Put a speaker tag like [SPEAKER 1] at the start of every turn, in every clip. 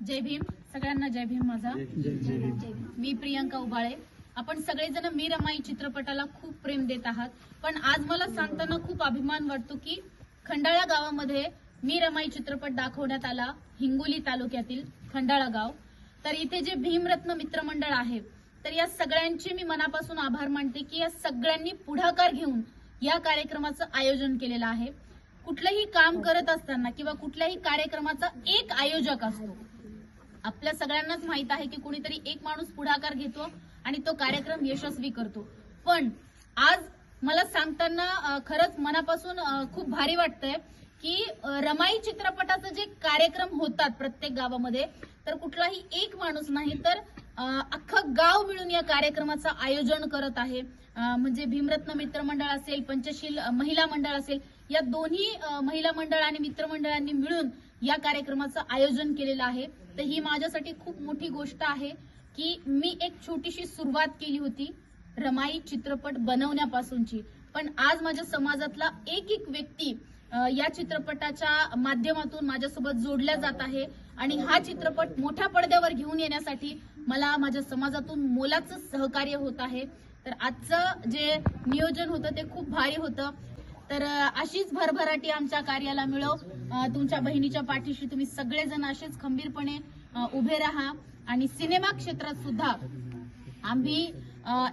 [SPEAKER 1] जय भीम. सगळ्यांना जय भीम माझा. मी प्रियंका उबाळे. आपण सगळेजण मी रमाई चित्रपटाला खूप प्रेम देत आहात. पण आज मला सांगताना खूप अभिमान वाटतो की खंडाळा गावामध्ये मी रमाई चित्रपट दाखवण्यात आला हिंगोली तालुक्यातील खंडाळा गाव. तर इथे जे भीमरत्न मित्रमंडळ आहे तर या सगळ्यांचे मी मनापासून आभार मानते की या सगळ्यांनी पुढाकार घेऊन या कार्यक्रमाचं आयोजन केलेलं आहे. कुठलंही काम करत असताना किंवा कुठल्याही कार्यक्रमाचा एक आयोजक असतो आपल्या सगळ्यांनाच माहीत आहे की कुणीतरी एक माणूस पुढाकार घेतो आणि तो कार्यक्रम यशस्वी करतो. पण आज मला सांगताना खरंच मनापासून खूप भारी वाटतंय की रमाई चित्रपटाचं जे कार्यक्रम होतात प्रत्येक गावामध्ये तर कुठलाही एक माणूस नाही तर अख्खं गाव मिळून या कार्यक्रमाचं आयोजन करत आहे. म्हणजे भीमरत्न मित्रमंडळ असेल पंचशील महिला मंडळ असेल या दोन्ही महिला मंडळ आणि मित्रमंडळांनी मिळून या कार्यक्रमाचं आयोजन केलेलं आहे. तर ही माझ्यासाठी खूप मोठी गोष्ट आहे की मी एक छोटीशी सुरुवात केली होती रमाई चित्रपट बनवण्यापासूनची. पण आज माझ्या समाजातला एक एक व्यक्ती या चित्रपटाच्या माध्यमातून माझ्यासोबत जोडल्या जात आहे आणि हा चित्रपट मोठ्या पडद्यावर घेऊन येण्यासाठी मला माझ्या समाजातून मोलाचं सहकार्य होत आहे. तर आजचं जे नियोजन होतं ते खूप भारी होतं. तर अशीच भरभराटी आमच्या कार्याला मिळव तुमच्या बहिणीच्या पाठीशी तुम्ही सगळेजण असेच खंबीरपणे उभे राहा. आणि सिनेमा क्षेत्रात सुद्धा आम्ही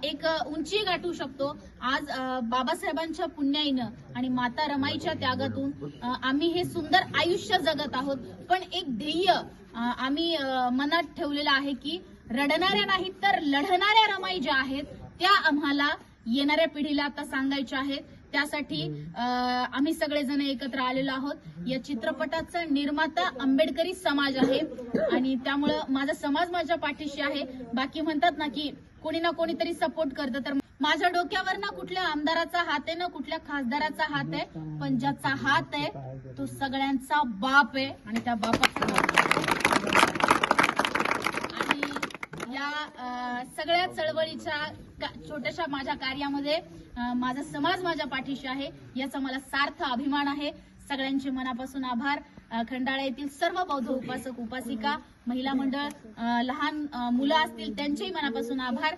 [SPEAKER 1] एक उंची गाठू शकतो. आज बाबासाहेबांच्या पुण्याईनं आणि माता रमाईच्या त्यागातून आम्ही हे सुंदर आयुष्य जगत आहोत. पण एक ध्येय आम्ही मनात ठेवलेलं आहे की रडणाऱ्या नाहीत तर लढणाऱ्या रमाई ज्या आहेत त्या आम्हाला येणाऱ्या पिढीला आता सांगायच्या आहेत. त्यासाठी आम्ही सगळेजण एकत्र आलेलो आहोत. या चित्रपटाचा निर्माता आंबेडकरी समाज आहे. आणि त्यामुळं माझा समाज माझ्या पाठीशी आहे. बाकी म्हणतात ना की कोणी ना कोणीतरी सपोर्ट करतं. तर माझ्या डोक्यावर ना कुठल्या आमदाराचा हात आहे ना कुठल्या खासदाराचा हात आहे पण ज्याचा हात आहे तो सगळ्यांचा बाप आहे. आणि त्या बापाचा आणि या सगळ्या चळवळीच्या छोट्याशा माझ्या कार्यामध्ये माझा समाज माझ्या पाठीशी आहे याचा मला सार्थ अभिमान आहे. सगळ्यांचे मनापासून आभार. खंडाळा येथील सर्व बौद्ध उपासक उपासिका महिला मंडळ लहान मुलं असतील त्यांचेही मनापासून आभार.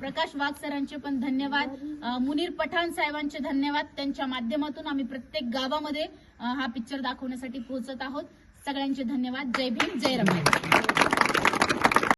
[SPEAKER 1] प्रकाश वाघ सरांचे पण धन्यवाद. मुनीर पठाण साहेबांचे धन्यवाद. त्यांच्या माध्यमातून आम्ही प्रत्येक गावामध्ये हा पिक्चर दाखवण्यासाठी पोहोचत आहोत. सगळ्यांचे धन्यवाद. जय भीम जय रमाई.